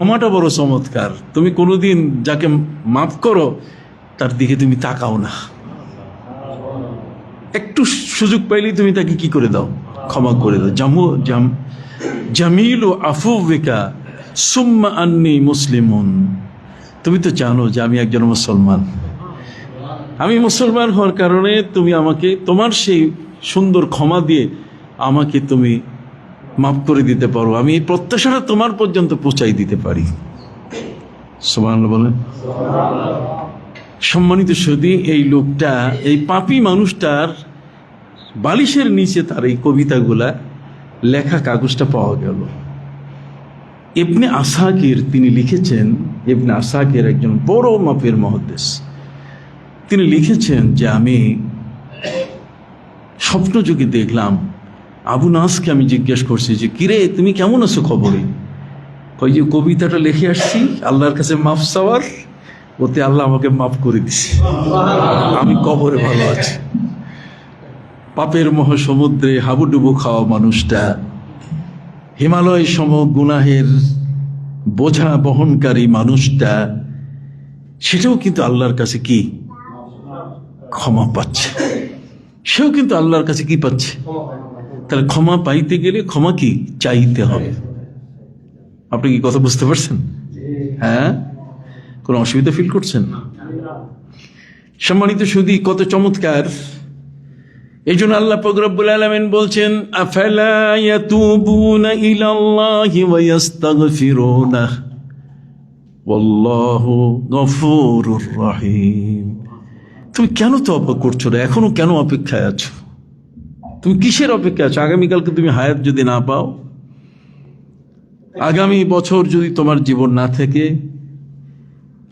ক্ষমাটা বড় চমৎকার। তুমি কোনোদিন যাকে মাফ করো, তার দিকে তুমি তাকাও না। একটু সুযোগ পাইলেই তুমি তাকে কি করে দাও? ক্ষমা করে দাও। জামু, জাম, জামিল ও আফু আফুবিকা সুম্মা আন্নি মুসলিমুন। তুমি তো জানো যে আমি একজন মুসলমান। আমি মুসলমান হওয়ার কারণে তুমি আমাকে, তোমার সেই সুন্দর ক্ষমা দিয়ে আমাকে তুমি মাফ করে দিতে পারো। আমি এই প্রত্যাশাটা তোমার পর্যন্ত পৌঁছাই দিতে পারি। বলেন। সম্মানিত সদী, এই লোকটা, এই পাপি মানুষটার বালিশের নিচে তার এই কবিতাগুলা, লেখা কাগজটা পাওয়া গেল। ইবনে আসাকির তিনি লিখেছেন, ইবনে আসাকির একজন বড় মাপের মহাদেশ তিনি লিখেছেন যে আমি স্বপ্নযোগে দেখলাম আবু নাসকে আমি জিজ্ঞেস করছি যে, কিরে, তুমি কেমন আছো খবরে? কই যে কবিতাটা লিখে আসছি, আল্লাহর কাছে মাফ চাওয়ার, ওতে আল্লাহ আমাকে মাফ করে দিছে। আমি কবরে ভালো আছি। পাপের মহাসমুদ্রে হাবুডুবু খাওয়া মানুষটা, হিমালয় সম গুনাহের বোঝা বহনকারী মানুষটা, সেটাও কিন্তু আল্লাহর কাছে কি? ক্ষমা পাচ্ছে। সেও কিন্তু আল্লাহর কাছে কি পাচ্ছে? তাহলে ক্ষমা পাইতে গেলে ক্ষমা কি চাইতে হবে? আপনি কি কথা বুঝতে পারছেন? হ্যাঁ? কোনো অসুবিধা ফিল করছেন? সম্মানিত সুদী কত চমৎকার। এই জন্য আল্লাহ ফকরবুল আলমেন বলছেন তুমি কেন তো অপেক্ষা করছ এখনও কেন অপেক্ষায় আছো? তুমি কিসের অপেক্ষা আছো? আগামীকালকে তুমি হায়াত যদি না পাও, আগামী বছর যদি তোমার জীবন না থাকে,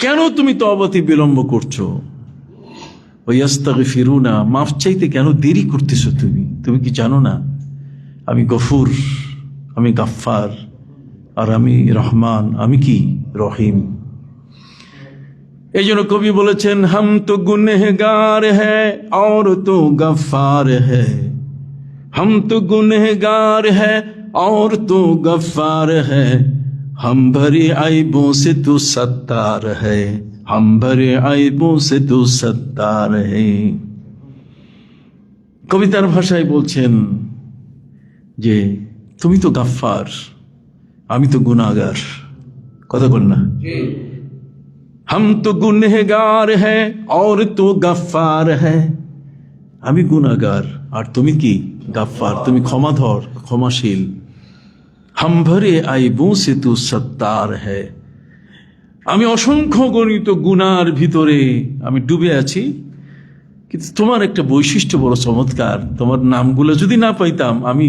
কেন তুমি তবাতি বিলম্ব করছ? ফিরু না মাফ চাইতে কেন দেরি করতেছো তুমি? তুমি কি জানো না? আমি গফুর, আমি গাফার আর আমি রহমান, আমি কি? রহিম। এই জন্য কবি বলেছেন, হাম তো গুনেগার হ্যাঁ তো গফার হ্যাঁ हम तो गुनहगार है और तो गफ्फार है हम भरे आइबों से तू सत्तार है हम भरे आइबों से तू सत्तार है কবিতার ভাষায় বলছেন যে তুমি তো গাফফার আমি তো গুনাগার কথা বল না हम तो गुनहगार है और तो गफ्फार है আমি গুনাগার আর তুমি কি গাফফার তুমি ক্ষমাধর, ক্ষমাশীল। হাম ভরে আইবু সে তু সত্তার হ্যায় আমি অসংখ্য গণিত গুনার ভিতরে আমি ডুবে আছি, কিন্তু তোমার একটা বৈশিষ্ট্য বড় চমৎকার। তোমার নামগুলো যদি না পাইতাম, আমি,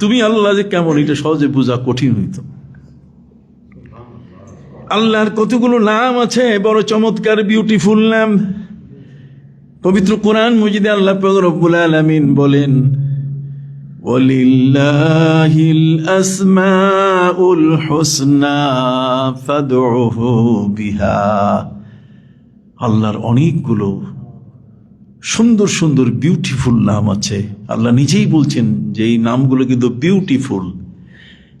তুমি আল্লাহ যে কেমন, এটা সহজে বোঝা কঠিন হইত। আল্লাহর কতগুলো নাম আছে, বড় চমৎকার বিউটিফুল নাম। পবিত্র কোরআন মজিদে আল্লাহ রব্বুল আলামিন বলেন ওয়ালিল্লাহিল আসমাউল হুসনা ফাদউহু বিহা। আল্লাহর অনেকগুলো সুন্দর সুন্দর বিউটিফুল নাম আছে। আল্লাহ নিজেই বলছেন যে এই নামগুলো কিন্তু বিউটিফুল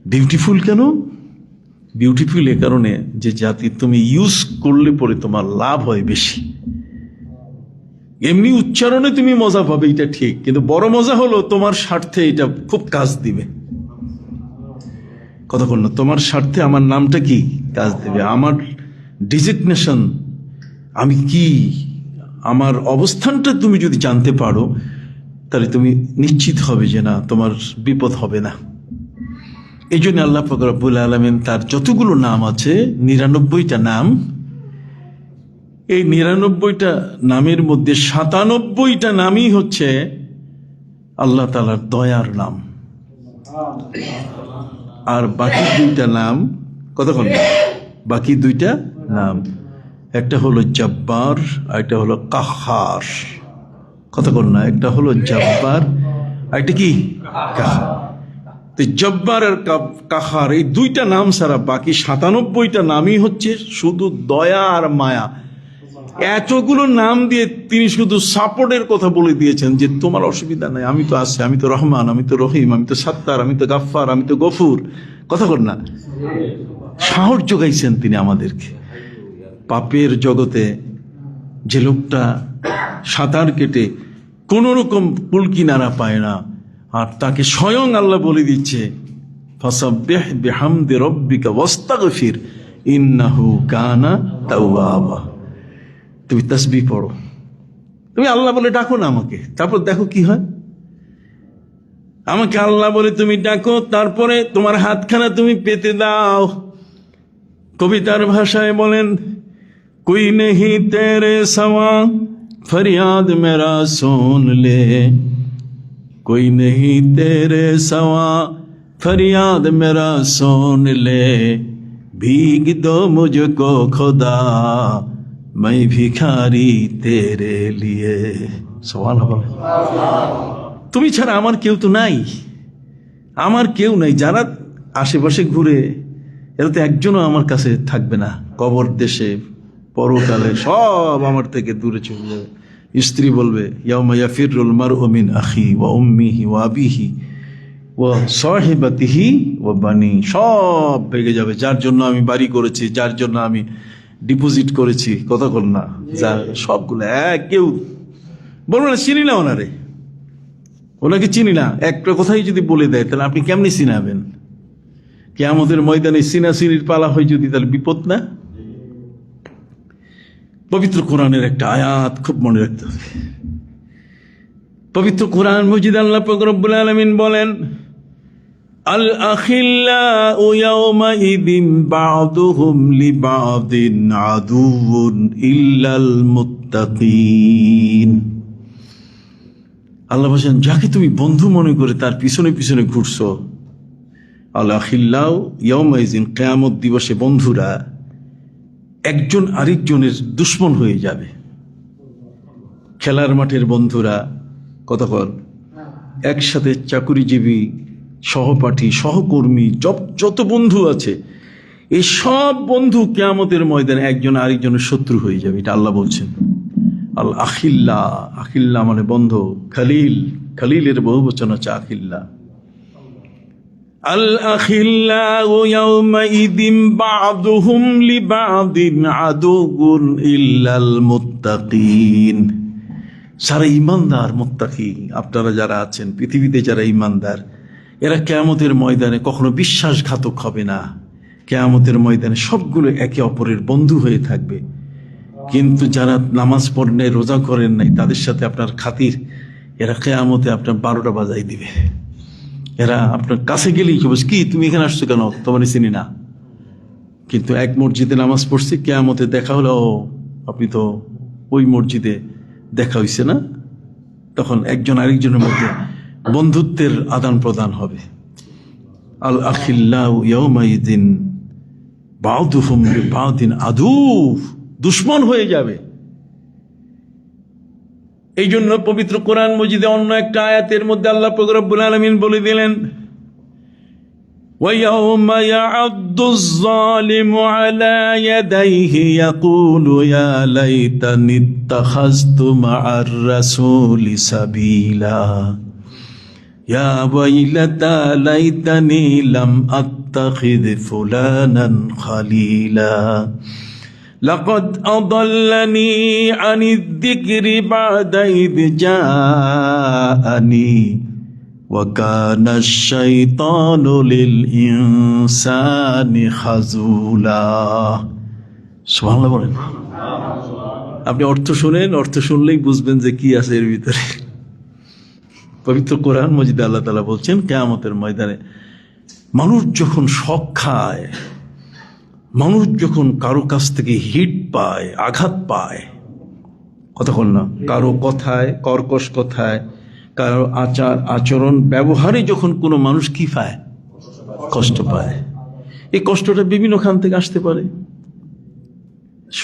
বিউটিফুল কেন? বিউটিফুল এ কারণে যে জাতি তুমি ইউজ করলে পরে তোমার লাভ হয় বেশি। এমনি উচ্চারণে তুমি মজা পাবে, এটা ঠিক। কিন্তু বড় মজা হলো তোমার স্বার্থে এটা খুব কাজ দিবে। কতক্ষণ না তোমার স্বার্থে আমার নামটা কি? কাজ দেবে। আমার ডিজিগনেশন আমি কি? আমার অবস্থানটা তুমি যদি জানতে পারো, তাহলে তুমি নিশ্চিত হবে যে না, তোমার বিপদ হবে না। এই জন্য আল্লাহ ফকরাবুল আলমেন তার যতগুলো নাম আছে, নিরানব্বইটা নাম এই নিরানব্বইটা নামের মধ্যে সাতানব্বইটা নামই হচ্ছে আল্লাহ তালার দয়ার নাম। আর বাকি দুইটা নাম, কতক্ষণ? বাকি দুইটা নাম। একটা হলো জব্বার, আর একটা হলো কাহার। কতক্ষণ না? একটা হলো জব্বার, আর একটা কি? কাহার। তো জব্বার আর কাহার, এই দুইটা নাম ছাড়া বাকি সাতানব্বইটা নামই হচ্ছে শুধু দয়া আর মায়া। এতগুলো নাম দিয়ে তিনি শুধু সাপোর্টের কথা বলে দিয়েছেন যে তোমার অসুবিধা নাই, আমি তো আছি, আমি তো রহমান, আমি তো রহিম, আমি তো সাত্তার, আমি তো গাফফার, আমি তো গফুর। কথা বল না। সাহস যোগাইছেন তিনি আমাদেরকে। পাপের জগতে যে লোকটা সাঁতার কেটে কোন রকম কুলকিনারা পায় না, আর তাকে স্বয়ং আল্লাহ বলে দিচ্ছে, ফাসাব্বিহ বিহামদি রব্বিকা ওয়াস্তাগফির, ইন্নাহু কানা তাওয়াবা। তুমি তসবি পড়ো। তুমি আল্লাহ বলে ডাকো না আমাকে। তারপর দেখো কি হয়? আমাকে আল্লাহ বলে তুমি ডাকো, তারপরে তোমার হাতখানা তুমি পেতে দাও। কবিতার ভাষায় বলেন, কুই নেহি তেরে সওয়া, ফরিয়াদ মেরা সোন লে। কুই নেহি তেরে সওয়া, ফরিয়াদ মেরা সোন লে। ভীগ দো মুঝকো খোদা मैं ভিখারি তেরে লিয়ে সবান তুমি ছাড়া আমার কেউ তো নাই আমার কেউ নাই যারা আশেপাশে ঘুরে এরা তো একজনও আমার কাছে থাকবে না। কবর দেশে, পরকালে সব আমার থেকে দূরে চলে যাবে। স্ত্রী বলবে ইয়ামাইয়া ফিরুল মার ওমিন আখি ওয়া ওয়া আবিহি ও সহেবাতিহি ও বাণী সব ভেঙে যাবে। যার জন্য আমি বাড়ি করেছি, যার জন্য আমি ডিপোজিট করেছি কথা কর না। যার সবগুলো এক কেউ। বলব না চিনি না ওনারে। ওনাকে চিনি না। একটা কথাই যদি বলে দেয় তাহলে আপনি কেমনি চিনাবেন? কে আমাদের ময়দানে সিনা সিনির পালা হয় যদি তাহলে বিপদ না? পবিত্র কোরআনের একটা আয়াত খুব মনে রাখতে হবে। পবিত্র কোরআন মজিদ আল্লাহ আলমিন বলেন আল্লাহ বলছেন, যাকে তুমি বন্ধু মনে করে তার পিছনে পিছনে ঘুরছো আল্লাহ কেয়ামত দিবসে বন্ধুরা একজন আরেকজনের দুশ্মন হয়ে যাবে। খেলার মাঠের বন্ধুরা কতক্ষণ একসাথে চাকুরিজীবী সহপাঠী, সহকর্মী যত বন্ধু আছে, এই সব বন্ধু কেয়ামতের ময়দানে একজন আরেকজনের শত্রু হয়ে যাবে, এটা আল্লাহ বলছেন। আল আখিল্লা আখিল্লা মানে বন্ধ, খালিল, খালিলের বহু বচন আছে আখিল্লা। সারা ইমানদার মুত্তাকি আপনারা যারা আছেন, পৃথিবীতে যারা ইমানদার এরা কেয়ামতের ময়দানে কখনো বিশ্বাসঘাতক হবে না। কেয়ামতের ময়দানে সবগুলো একে অপরের বন্ধু হয়ে থাকবে। কিন্তু যারা নামাজ পড়েন নাই রোজা করেন নাই, তাদের সাথে আপনার খাতির, এরা কেয়ামতে আপনার বারোটা বাজাই দিবে। এরা আপনার কাছে গেলেই কি বলছে কি, তুমি এখানে আসছো কেন? তোমার চিনি না। কিন্তু এক মসজিদে নামাজ পড়ছি, কেয়ামতে দেখা হলো, ও, আপনি তো ওই মসজিদে দেখা হইছে না? তখন একজন আরেকজনের মধ্যে বন্ধুত্বের আদান প্রদান হবে আল আখিল্লাহ ইয়াউমাইদিন বাউদুহুম বাউদিন আদু দুশ্মন হয়ে যাবে এই জন্য পবিত্র কোরআন মজিদে অন্য একটা আয়াতের মধ্যে আল্লাহ রব্বুল আলমিন বলে দিলেন ويوم يعض الظالم على يديه يقول يا ليتني اتخذت مع الرسول سبيلا يا ويلتى ليتني لم اتخذ فلانا خليلا لقد أضلني عن الذكر بعد إذ جاءني وكان الشيطان للإنسان خذولا সুবহান বলেন আপনি অর্থ শুনেন অর্থ শুনলেই বুঝবেন যে কি আছে এর ভিতরে পবিত্র কোরআন মজিদ আল্লাহ তালা বলছেন, কেয়ামতের ময়দানে মানুষ যখন শখ খায়, মানুষ যখন কারও কাছ থেকে হিট পায়, আঘাত পায় কতক্ষণ না, কারও কথায়, কর্কশ কথায়, কারও আচার, আচরণ, ব্যবহারে যখন কোনো মানুষ কি পায়? কষ্ট পায়। এই কষ্টটা বিভিন্ন খান থেকে আসতে পারে।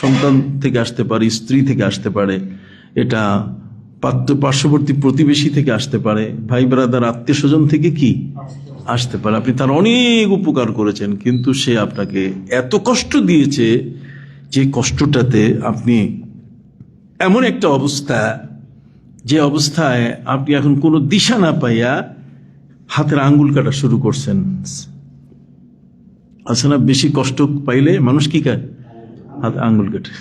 সন্তান থেকে আসতে পারে, স্ত্রী থেকে আসতে পারে। এটা পার্শ্ববর্তী প্রতিবেশী থেকে আসতে পারে, ভাই ব্রাদার আত্মীয় স্বজন থেকে কি? আসতে পারে। আপনি তার অনেক উপকার করেছেন, কিন্তু সে আপনাকে এত কষ্ট দিয়েছে যে কষ্টটাতে আপনি এমন একটা অবস্থা, যে অবস্থায় আপনি এখন কোনো দিশা না পাইয়া হাতের আঙ্গুল কাটা শুরু করছেন। আছে না, বেশি কষ্ট পাইলে মানুষ কি খায় হাত আঙ্গুল কেটে।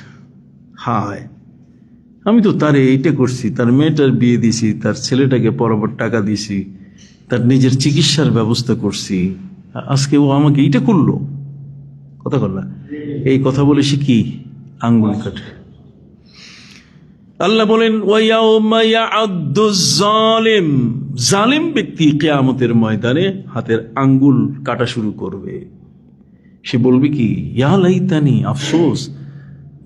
হায়। আমি তো তার এইটা করছি, তার মেয়েটার বিয়ে দিছি, তার ছেলেটাকে পরপর টাকা দিছি, তার নিজের চিকিৎসার ব্যবস্থা করছি। আজকে ও আমাকে এইটা করল। কথা বললা এই কথা বলে সে কি আঙ্গুল কাটে? আল্লাহ বলেন জালিম জালিম ব্যক্তি কেয়ামতের ময়দানে হাতের আঙ্গুল কাটা শুরু করবে। সে বলবে কি, ইয়া লাইতানি, আফসোস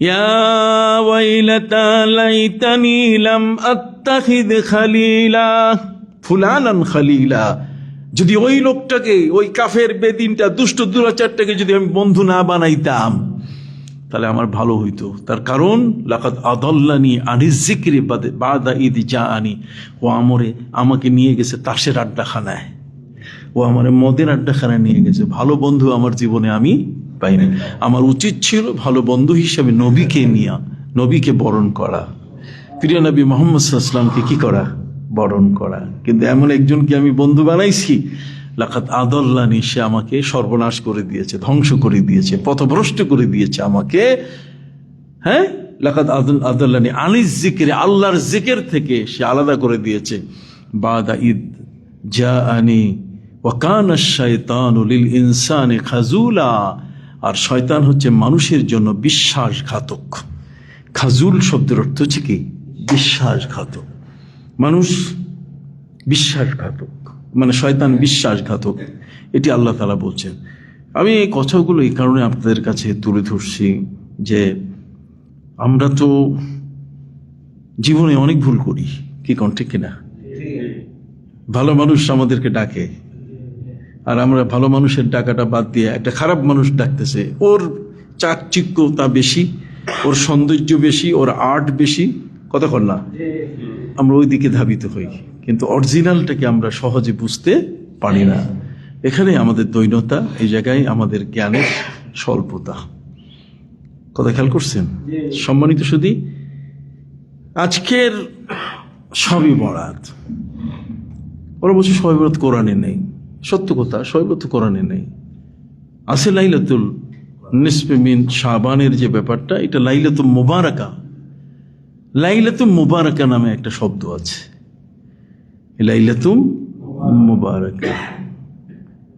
يا ويلتى ليتني لم اتخذ خليلا فلانا خليلا যদি ওই লোকটাকে ওই কাফের বেদিনটা দুষ্ট দুরাচারটাকে যদি আমি বন্ধু না বানাইতাম তাহলে আমার ভালো হইতো তার কারণ লাকাত আদল্লানি আনিস জিক্রি বাদা ঈদ যা আনি ও আমরে আমাকে নিয়ে গেছে তাসের আড্ডাখানায় ও আমার মদের আড্ডাখানায় নিয়ে গেছে ভালো বন্ধু আমার জীবনে আমি পাইনি। আমার উচিত ছিল ভালো বন্ধু হিসাবে নবীকে নিয়া, নবীকে বরণ করা। প্রিয় নবী মোহাম্মদ সাল্লামকে কি করা? বরণ করা। কিন্তু এমন একজনকে আমি বন্ধু বানাইছি লাখাত আদল্লানি, সে আমাকে সর্বনাশ করে দিয়েছে, ধ্বংস করে দিয়েছে, পথভ্রষ্ট করে দিয়েছে আমাকে। হ্যাঁ? লাখাত আদল আদল্লানি আনিস জিকিরে, আল্লাহর জিকের থেকে সে আলাদা করে দিয়েছে। বাদা ঈদ যা আনি ওয়াকান শয়তান লিল ইনসানে খাজুলা। আর শয়তান হচ্ছে মানুষের জন্য বিশ্বাসঘাতক। খাজুল শব্দের অর্থ হচ্ছে কি? বিশ্বাসঘাতক। মানুষ বিশ্বাসঘাতক। মানে শয়তান বিশ্বাসঘাতক। এটি আল্লাহ তালা বলছেন। আমি এই কথাগুলো এই কারণে আপনাদের কাছে তুলে ধরছি যে আমরা তো জীবনে অনেক ভুল করি। কি কোন? ঠিক কিনা ভালো মানুষ আমাদেরকে ডাকে। আর আমরা ভালো মানুষের ডাকাটা বাদ দিয়ে একটা খারাপ মানুষ ডাকতেছে। ওর চাকচিক্যতা বেশি, ওর সৌন্দর্য বেশি, ওর আর্ট বেশি। কর না। আমরা ওই দিকে ধাবিত হই। কিন্তু অরিজিনালটাকে আমরা সহজে বুঝতে পারি না। এখানে আমাদের দৈনতা, এই জায়গায় আমাদের জ্ঞানের স্বল্পতা। কথা খেয়াল করছেন? সম্মানিত শুধু আজকের সবই বরাত। ওরা বলছে সয়ব্রত কোরআনে নেই। সত্য কথা সয়ব্রত কোরআনে নেই। আছে লাইলাতুল নিসপেমিন শাবানের যে ব্যাপারটা, এটা লাইলাতুল মুবারাকা। লাইলাতুম মুবারাকা নামে একটা শব্দ আছে। লাইলাতুম মুবারাকা।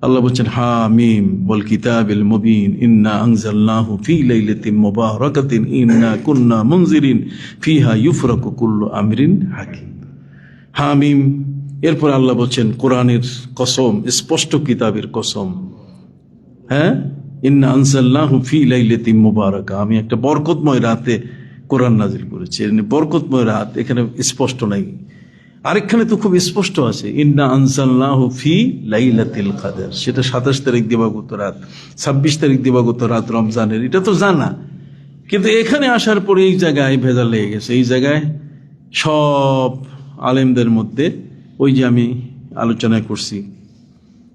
আল্লাহ বলছেন হা মিম বল কিতাবিল মুবিন, ইন্না আনজালনাহু ফি লাইলাতিন মুবারাকাতিন, ইন্না কুন্না মুনজিরিন, ফিহা ইউফরাকু কুল্লু আমরিন হাকিম। হা মিম এরপর আল্লাহ বলছেন, কোরআনের কসম, স্পষ্ট কিতাবের কসম। হ্যাঁ? ইন্না আনজালনাহু ফি মুবারাকা। আমি একটা বরকতময় রাতে কোরআন নাজিল করেছি। বরকতময় রাত, এখানে স্পষ্ট নাই। আরেকখানে তো খুব স্পষ্ট আছে, ইন্না আনসাল্লাহ ফি লাইলাতিল কাদের। সেটা সাতাশ তারিখ দিবাগত রাত, ছাব্বিশ তারিখ দিবাগত রাত রমজানের। এটা তো জানা। কিন্তু এখানে আসার পরে এই জায়গায় ভেজা লেগে গেছে। এই জায়গায় সব আলেমদের মধ্যে ওই যে আমি আলোচনা করছি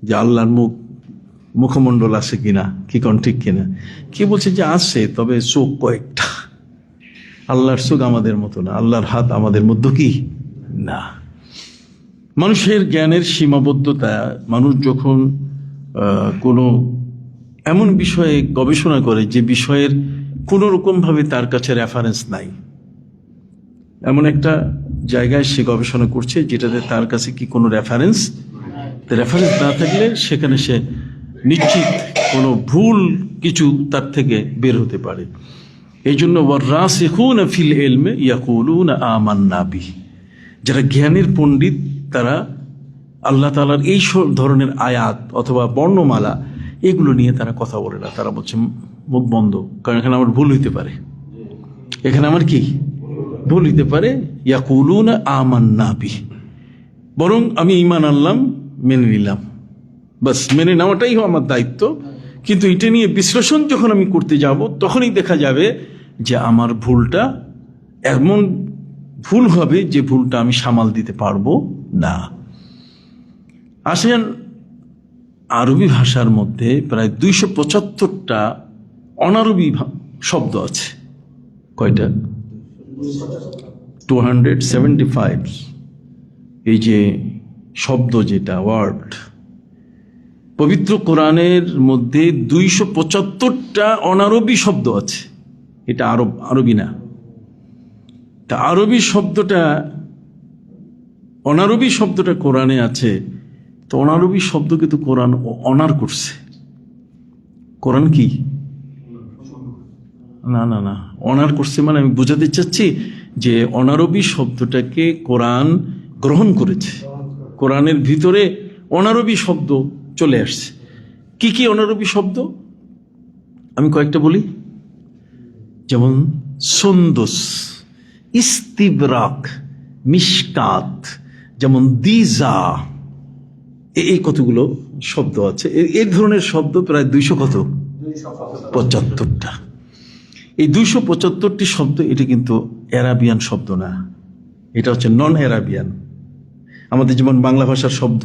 যে আল্লাহর মুখ, মুখমণ্ডল আছে কিনা, কি কোন ঠিক কিনা। কি বলছে যে আছে, তবে চোখ কয়েকটা। আল্লাহর চোখ আমাদের মতো না, আল্লাহর হাত আমাদের মধ্যে কি? না। মানুষের জ্ঞানের সীমাবদ্ধতা, মানুষ যখন কোনো এমন বিষয়ে গবেষণা করে যে বিষয়ের কোনো রকমভাবে তার কাছে রেফারেন্স নাই। এমন একটা জায়গায় সে গবেষণা করছে যেটাতে তার কাছে কি কোনো রেফারেন্স রেফারেন্স না থাকলে সেখানে সে নিশ্চিত কোনো ভুল কিছু তার থেকে বের হতে পারে। এই জন্য ফিল এলমে ইয়াকুলুন আমান্না বিহি। যারা জ্ঞানের পণ্ডিত, তারা আল্লাহ তালার এই ধরনের আয়াত অথবা বর্ণমালা এগুলো নিয়ে তারা কথা বলে না। তারা বলছে, মুখ বন্ধ, কারণ এখানে আমার ভুল হইতে পারে। এখানে আমার কি? ভুল হইতে পারে, ইয়াকুলুন বরং আমি ইমান আনলাম, মেনে নিলাম। বাস, মেনে নেওয়াটাই আমার দায়িত্ব। কিন্তু এটা নিয়ে বিশ্লেষণ যখন আমি করতে যাব, তখনই দেখা যাবে যে আমার ভুলটা এমন ভুল হবে যে ভুলটা আমি সামাল দিতে পারব না। আসেন, আরবি ভাষার মধ্যে প্রায় দুইশো পঁচাত্তরটা অনারবি শব্দ আছে। কয়টা? টু হান্ড্রেড সেভেন্টি ফাইভ এই যে শব্দ যেটা ওয়ার্ড পবিত্র কোরআনের মধ্যে দুইশো পঁচাত্তরটা অনারবি শব্দ আছে। এটা আরব, আরবি না। তা আরবি শব্দটা, অনারবি শব্দটা কোরআনে আছে। তো অনারবি শব্দকে তো কোরআন অনার করছে। কোরআন কি? না না না। অনার করছে মানে আমি বোঝাতে চাচ্ছি যে অনারবি শব্দটাকে কোরআন গ্রহণ করেছে। কোরআনের ভিতরে অনারবি শব্দ চলে আসছে। কি কি অনারবি শব্দ? আমি কয়েকটা বলি। যেমন সন্দোস ইস্তিবরাক, মিশকাত, যেমন, দিজা এই কতগুলো শব্দ আছে? এই ধরনের শব্দ প্রায় দুইশো কত? পঁচাত্তরটা। এই দুইশো পঁচাত্তরটি শব্দ, এটা কিন্তু অ্যারাবিয়ান শব্দ না। এটা হচ্ছে নন অ্যারাবিয়ান আমাদের যেমন বাংলা ভাষার শব্দ,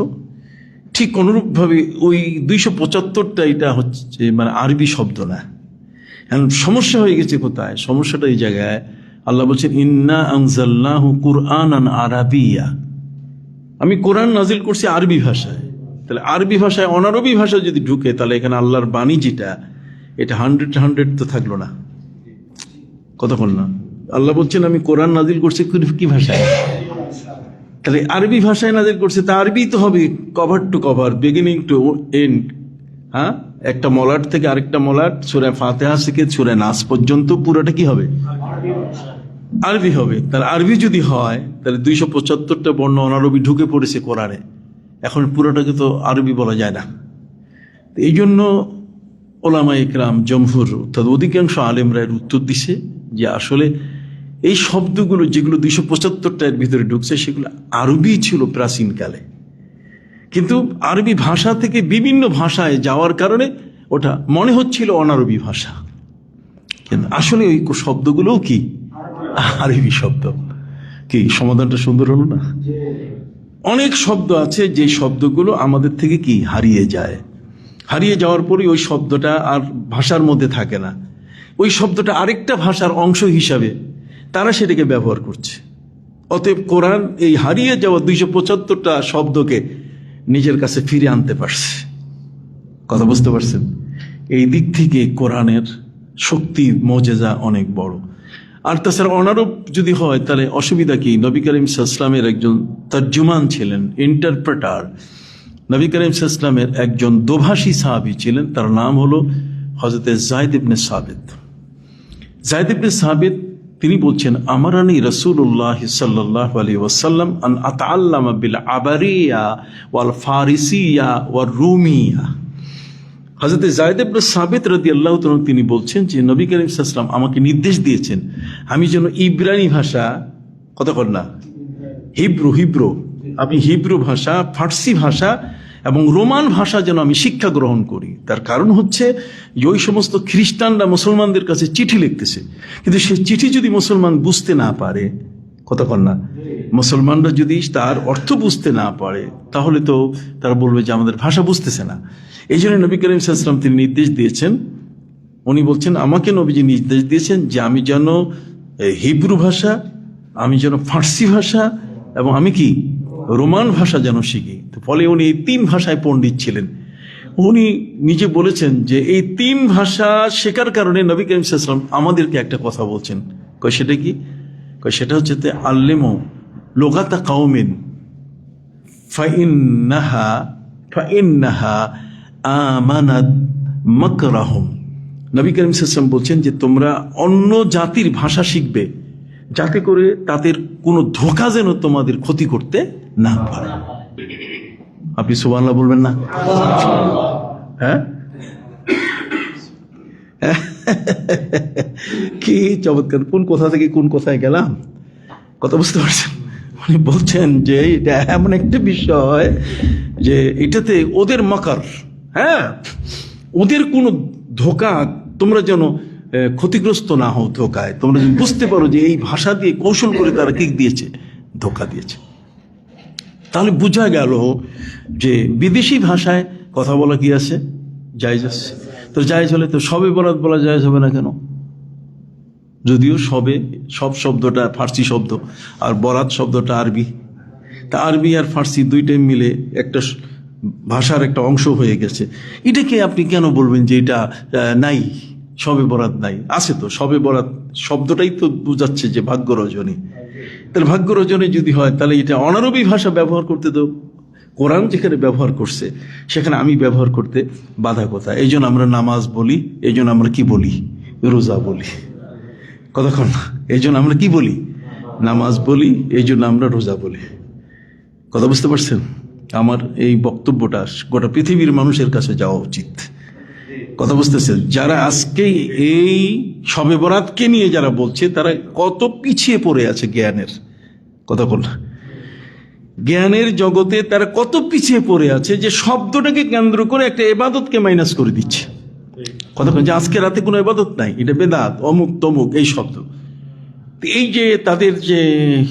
ঠিক অনুরূপভাবে ওই দুইশো পঁচাত্তরটা এটা হচ্ছে মানে আরবি শব্দ না। এখন সমস্যা হয়ে গেছে কোথায়? সমস্যাটা এই জায়গায়। আল্লাহ বলছেন, ইন্না আনজাল্লাহু কুরআন আন আরাবিয়া। আমি কোরআন নাজিল করছি আরবি ভাষায়। তাহলে আরবি ভাষায় অনারবি ভাষা যদি ঢুকে, তাহলে এখানে আল্লাহর বাণী যেটা, এটা হান্ড্রেড হান্ড্রেড তো থাকল না। কতক্ষণ না? আল্লাহ বলছেন, আমি কোরআন নাজিল করছি কি ভাষায়? তাহলে আরবি ভাষায় নাজিল করছে, তা আরবি তো হবে। Cover to cover beginning to end হ্যাঁ? একটা মলাট থেকে আরেকটা মলাট, সুরে ফাতেহা থেকে সুরে নাস পর্যন্ত পুরোটা কি হবে? আরবি হবে। তার আরবি যদি হয়, তাহলে দুইশো পঁচাত্তরটা বর্ণ অনারবি ঢুকে পড়েছে কোরআনে। এখন পুরোটাকে তো আরবি বলা যায় না। এই জন্য ওলামা ইকরাম জমহুর, অর্থাৎ অধিকাংশ আলেমরা এর উত্তর দিছে। যে আসলে এই শব্দগুলো যেগুলো দুইশো পঁচাত্তরটার ভিতরে ঢুকছে, সেগুলো আরবি ছিল প্রাচীনকালে। কিন্তু আরবি ভাষা থেকে বিভিন্ন ভাষায় যাওয়ার কারণে ওটা মনে হচ্ছিল অনারবি ভাষা। কিন্তু আসলে ওই শব্দগুলোও কি? আরবি শব্দ। কি, সমাধানটা সুন্দর হলো না? অনেক শব্দ আছে যে শব্দগুলো আমাদের থেকে কি হারিয়ে যায়। হারিয়ে যাওয়ার পরে ওই শব্দটা আর ভাষার মধ্যে থাকে না। ওই শব্দটা আরেকটা ভাষার অংশ হিসাবে তারা সেটাকে ব্যবহার করছে। অতএব কোরআন এই হারিয়ে যাওয়া দুইশো পঁচাত্তরটা শব্দকে নিজের কাছে ফিরে আনতে পারছে। কথা বুঝতে পারছেন? এই দিক থেকে কোরআনের শক্তি মজেজা অনেক বড়। আর তাছাড়া অনারব যদি হয়, তাহলে অসুবিধা কি? নবী করিম সাল্লামের একজন তর্জুমান ছিলেন, ইন্টারপ্রেটার। নবী করিম সাল্লামের একজন দোভাষী সাহাবি ছিলেন, তার নাম হলো হজরতে জায়দ ইবনে সাবিত। জায়দ ইবনে তিনি বলছেন, আমারানি রসুল্লাহ সাল্লাহ ওয়াসাল্লাম আন আতাল্লামা বিল আবারিয়া ওয়াল ফারিসিয়া ওয়াল রুমিয়া। হজরত জায়দেব সাবেত রদি আল্লাহ তিনি বলছেন যে, নবী করিম সাল্লাম আমাকে নির্দেশ দিয়েছেন, আমি যেন ইব্রানি ভাষা কতক্ষণ না, হিব্রু হিব্রু, আমি হিব্রু ভাষা, ফার্সি ভাষা এবং রোমান ভাষা যেন আমি শিক্ষা গ্রহণ করি। তার কারণ হচ্ছে ওই সমস্ত খ্রিস্টানরা মুসলমানদের কাছে চিঠি লিখতেছে। কিন্তু সে চিঠি যদি মুসলমান বুঝতে না পারে কতক্ষণ না, মুসলমানরা যদি তার অর্থ বুঝতে না পারে, তাহলে তো তারা বলবে যে আমাদের ভাষা বুঝতেছে না। এই জন্য নবী করিম সাল্লাম তিনি নির্দেশ দিয়েছেন, উনি বলছেন, আমাকে নবীজি নির্দেশ দিয়েছেন যে আমি যেন হিব্রু ভাষা, আমি যেন ফার্সি ভাষা, এবং আমি কি? রোমান ভাষা যেন শিখি। তো ফলে উনি এই তিন ভাষায় পণ্ডিত ছিলেন। উনি নিজে বলেছেন যে এই তিন ভাষা শেখার কারণে নবী করিম সাল্লাম আমাদেরকে একটা কথা বলছেন। কয় সেটা কি? কয় সেটা হচ্ছে তে আল্লেমো লোকাতা কাউমিন ফাইন্নাহা ফাইন্নাহা মাকরাহুম। নবী করিম সাল্লাম বলছেন যে তোমরা অন্য জাতির ভাষা শিখবে। যাতে করে তাদের কোনো ধোকা যেন তোমাদের ক্ষতি করতে না পারে। আপনি সুবহানাল্লাহ বলবেন না? হ্যাঁ? কি চমৎকার। কোন কোথা থেকে কোন কোথায় গেলাম? কথা বুঝতে পারছেন? উনি বলছেন যে এটা এমন একটা বিষয় যে এটাতে ওদের মাকার হ্যাঁ? ওদের কোনো ধোকা তোমরা যেন ক্ষতিগ্রস্ত না হও ধোকায়। তোমরা যদি বুঝতে পারো যে এই ভাষা দিয়ে কৌশল করে তারা কি দিয়েছে? ধোকা দিয়েছে। তাহলে বোঝা গেল যে বিদেশি ভাষায় কথা বলা কি আছে? জায়জ আছে। তো জায়জ হলে তো সবে বরাত বলা জায়জ হবে না কেন? যদিও সবে সব শব্দটা ফার্সি শব্দ আর বরাত শব্দটা আরবি। তা আরবি আর ফার্সি দুইটাই মিলে একটা ভাষার একটা অংশ হয়ে গেছে। এটাকে আপনি কেন বলবেন যে এটা নাই? সবে বরাত নাই, আছে তো, সবে বরাত শব্দটাই তো বোঝাচ্ছে যে ভাগ্য রজনী। তাহলে ভাগ্য রজনী যদি হয়, তাহলে এটা অনারবি ভাষা ব্যবহার করতে তো, কোরআন যেখানে ব্যবহার করছে, সেখানে আমি ব্যবহার করতে বাধা কথা এই জন্য আমরা নামাজ বলি, এই জন্য আমরা কি বলি? রোজা বলি। কতক্ষণ এই জন্য আমরা কি বলি? নামাজ বলি, এই জন্য আমরা রোজা বলি। কথা বুঝতে পারছেন? আমার এই বক্তব্যটা গোটা পৃথিবীর মানুষের কাছে যাওয়া উচিত। কথা বুঝতেছেন? যারা আজকে এই সবে বরাতকে নিয়ে যারা বলছে, তারা কত পিছিয়ে পড়ে আছে জ্ঞানের। কথা বল। জ্ঞানের জগতে তারা কত পিছিয়ে পড়ে আছে যে শব্দটাকে কেন্দ্র করে একটা এবাদতকে মাইনাস করে দিচ্ছে। কথা যে আজকে রাতে কোনো এবাদত নাই, এটা বেদাত, অমুক তমুক, এই শব্দ। এই যে তাদের যে